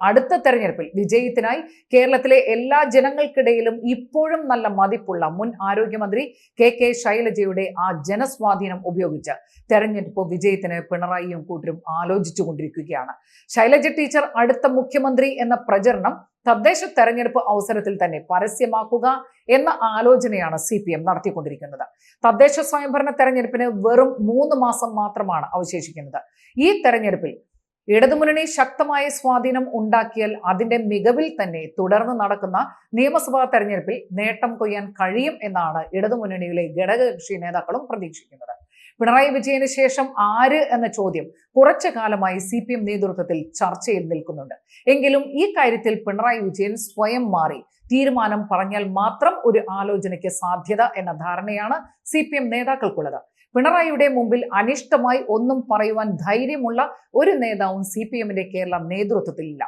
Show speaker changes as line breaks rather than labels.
അടുത്ത തെരഞ്ഞെടുപ്പിൽ വിജയത്തിനായി കേരളത്തിലെ എല്ലാ ജനങ്ങൾക്കിടയിലും ഇപ്പോഴും നല്ല മതിപ്പുള്ള മുൻ ആരോഗ്യമന്ത്രി കെ കെ ശൈലജയുടെ ആ ജനസ്വാധീനം ഉപയോഗിച്ച് തെരഞ്ഞെടുപ്പ് വിജയത്തിന് പിണറായിയും കൂട്ടരും ആലോചിച്ചു കൊണ്ടിരിക്കുകയാണ് ശൈലജ ടീച്ചർ അടുത്ത മുഖ്യമന്ത്രി എന്ന പ്രചരണം തദ്ദേശ തെരഞ്ഞെടുപ്പ് അവസരത്തിൽ തന്നെ പരസ്യമാക്കുക എന്ന ആലോചനയാണ് സി പി എം നടത്തിക്കൊണ്ടിരിക്കുന്നത്. തദ്ദേശ സ്വയംഭരണ തെരഞ്ഞെടുപ്പിന് വെറും മൂന്ന് മാസം മാത്രമാണ് അവശേഷിക്കുന്നത്. ഈ തെരഞ്ഞെടുപ്പിൽ ഇടതുമുന്നണി ശക്തമായ സ്വാധീനം ഉണ്ടാക്കിയാൽ അതിന്റെ മികവിൽ തന്നെ തുടർന്ന് നടക്കുന്ന നിയമസഭാ തെരഞ്ഞെടുപ്പിൽ നേട്ടം കൊയ്യാൻ കഴിയും എന്നാണ് ഇടതുമുന്നണിയിലെ ഘടകകക്ഷി നേതാക്കളും പ്രതീക്ഷിക്കുന്നത്. പിണറായി വിജയന് ശേഷം ആര് എന്ന ചോദ്യം കുറച്ചു കാലമായി സി പി എം നേതൃത്വത്തിൽ ചർച്ചയിൽ നിൽക്കുന്നുണ്ട്. എങ്കിലും ഈ കാര്യത്തിൽ പിണറായി വിജയൻ സ്വയം മാറി. തീരുമാനം പറഞ്ഞാൽ മാത്രം ഒരു ആലോചനയ്ക്ക് സാധ്യത എന്ന ധാരണയാണ് സി പി എം നേതാക്കൾക്കുള്ളത്. പിണറായിയുടെ മുമ്പിൽ അനിഷ്ടമായി ഒന്നും പറയുവാൻ ധൈര്യമുള്ള ഒരു നേതാവും സി പി എമ്മിന്റെ കേരള നേതൃത്വത്തിലില്ല.